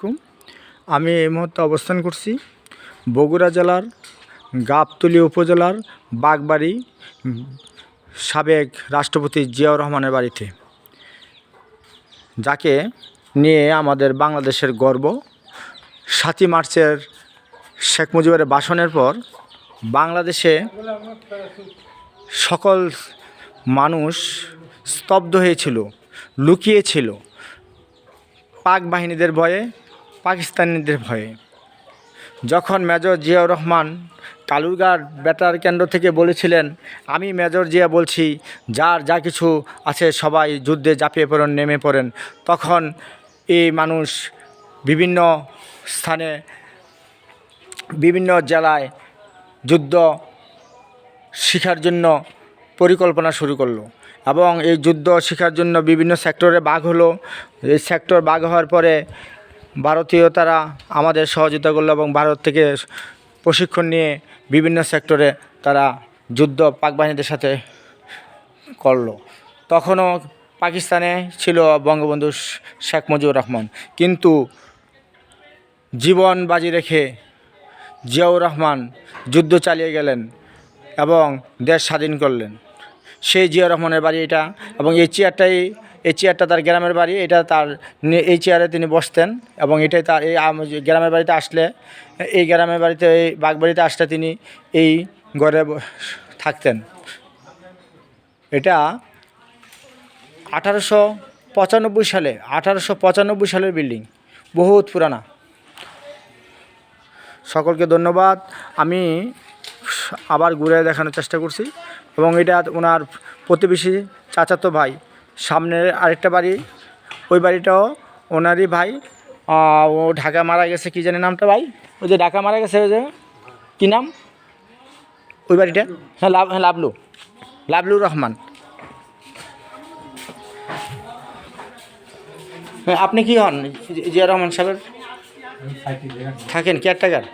আলাইকুম। আমি এই মুহূর্তে অবস্থান করছি বগুড়া জেলার গাবতলী উপজেলার বাগবাড়ি সাবেক রাষ্ট্রপতি জিয়াউর রহমানের বাড়িতে, যাকে নিয়ে আমাদের বাংলাদেশের গর্ব। সাতই মার্চের শেখ মুজিবের ভাষণের পর বাংলাদেশে সকল মানুষ স্তব্ধ হয়েছিল লুকিয়েছিল পাক বাহিনীদের ভয়ে পাকিস্তানিদের ভয়ে। যখন মেজর জিয়াউর রহমান কালুরঘাট বেতার কেন্দ্র থেকে বলেছিলেন, আমি মেজর জিয়া বলছি, যার যা কিছু আছে সবাই যুদ্ধে ঝাঁপিয়ে পড়েন, নেমে পড়েন। তখন এই মানুষ বিভিন্ন স্থানে, বিভিন্ন জেলায় যুদ্ধ শিখার জন্য পরিকল্পনা শুরু করল এবং এই যুদ্ধ শিখার জন্য বিভিন্ন সেক্টরে ভাগ হলো। এই সেক্টর ভাগ হওয়ার পরে ভারতীয় তারা আমাদের সহযোগিতা করল এবং ভারত থেকে প্রশিক্ষণ নিয়ে বিভিন্ন সেক্টরে তারা যুদ্ধ পাক বাহিনীদের সাথে করল। তখনও পাকিস্তানে ছিল বঙ্গবন্ধু শেখ মুজিবুর রহমান। কিন্তু জীবন বাজি রেখে জিয়াউর রহমান যুদ্ধ চালিয়ে গেলেন এবং দেশ স্বাধীন করলেন। সেই জিয়াউর রহমানের বাড়ি এটা এবং এই চেয়ারটাই এই চেয়ারটা তার গ্রামের বাড়ি, এটা তার এই চেয়ারে তিনি বসতেন এবং এটাই তার, এই গ্রামের বাড়িতে আসলে, এই গ্রামের বাড়িতে, এই বাগবাড়িতে আসলে তিনি এই ঘরে থাকতেন। এটা আঠারোশো পঁচানব্বই সালে, আঠারোশো পঁচানব্বই সালের বিল্ডিং, বহুত পুরানা। সকলকে ধন্যবাদ। আমি আবার ঘুরে দেখানোর চেষ্টা করছি এবং এটা ওনার প্রতিবেশী চাচাতো ভাই সামনের আরেকটা বাড়ি, ওই বাড়িটাও ওনারই ভাই। ও ঢাকা মারা গেছে, কী জানি নামটা ভাই? ওই যে ঢাকা মারা গেছে, ওই যে, কী নাম? ওই বাড়িটা? হ্যাঁ লাভ হ্যাঁ লাভলু। লাভলু রহমান। হ্যাঁ আপনি কি হন? জিয়া রহমান সাহেবের? থাকেন, কেয়ারটেকার?